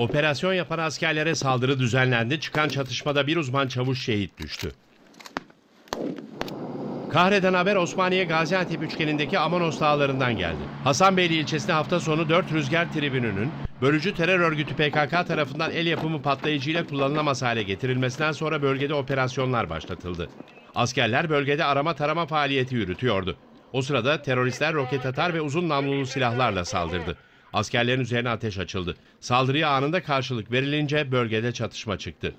Operasyon yapan askerlere saldırı düzenlendi. Çıkan çatışmada bir uzman çavuş şehit düştü. Kahreden haber Osmaniye Gaziantep üçgenindeki Amanos dağlarından geldi. Hasanbeyli ilçesinde hafta sonu 4 rüzgar tribününün bölücü terör örgütü PKK tarafından el yapımı patlayıcıyla kullanılamaz hale getirilmesinden sonra bölgede operasyonlar başlatıldı. Askerler bölgede arama tarama faaliyeti yürütüyordu. O sırada teröristler roket atar ve uzun namlulu silahlarla saldırdı. Askerlerin üzerine ateş açıldı. Saldırıya anında karşılık verilince bölgede çatışma çıktı.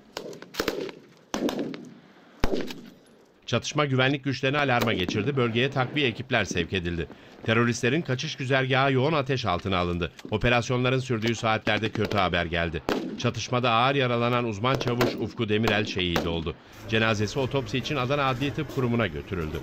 Çatışma güvenlik güçlerini alarma geçirdi. Bölgeye takviye ekipler sevk edildi. Teröristlerin kaçış güzergahı yoğun ateş altına alındı. Operasyonların sürdüğü saatlerde kötü haber geldi. Çatışmada ağır yaralanan uzman çavuş Ufku Demirel şehit oldu. Cenazesi otopsi için Adana Adli Tıp Kurumu'na götürüldü.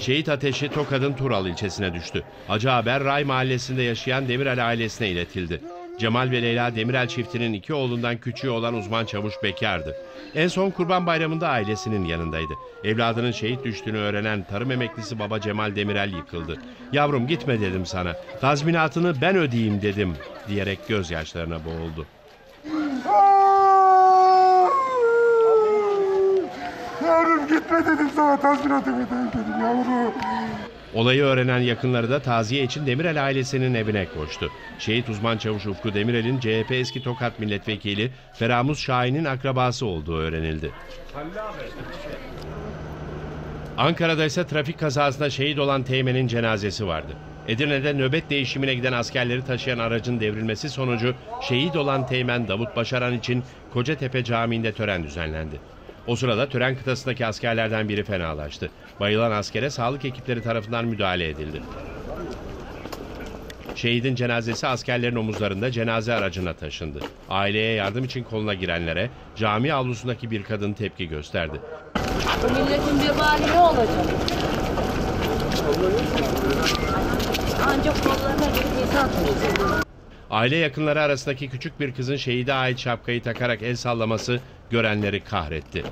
Şehit ateşi Tokat'ın Tural ilçesine düştü. Acı haber Ray mahallesinde yaşayan Demirel ailesine iletildi. Cemal ve Leyla Demirel çiftinin iki oğlundan küçüğü olan uzman çavuş bekardı. En son Kurban Bayramı'nda ailesinin yanındaydı. Evladının şehit düştüğünü öğrenen tarım emeklisi baba Cemal Demirel yıkıldı. Yavrum gitme dedim sana. Tazminatını ben ödeyeyim dedim diyerek gözyaşlarına boğuldu. Gitme dedim sana tazminatı ödeyim dedim yavrum. Olayı öğrenen yakınları da taziye için Demirel ailesinin evine koştu. Şehit uzman çavuş Ufku Demirel'in CHP eski Tokat milletvekili Feramuz Şahin'in akrabası olduğu öğrenildi. Ankara'da ise trafik kazasında şehit olan Teğmen'in cenazesi vardı. Edirne'de nöbet değişimine giden askerleri taşıyan aracın devrilmesi sonucu şehit olan Teğmen Davut Başaran için Kocatepe Camii'nde tören düzenlendi. O sırada tören kıtasındaki askerlerden biri fenalaştı. Bayılan askere sağlık ekipleri tarafından müdahale edildi. Şehidin cenazesi askerlerin omuzlarında cenaze aracına taşındı. Aileye yardım için koluna girenlere cami avlusundaki bir kadın tepki gösterdi. Bu milletin bir hali ne olacak? Ancak kollarına bir insan tutacak. Aile yakınları arasındaki küçük bir kızın şehide ait şapkayı takarak el sallaması görenleri kahretti.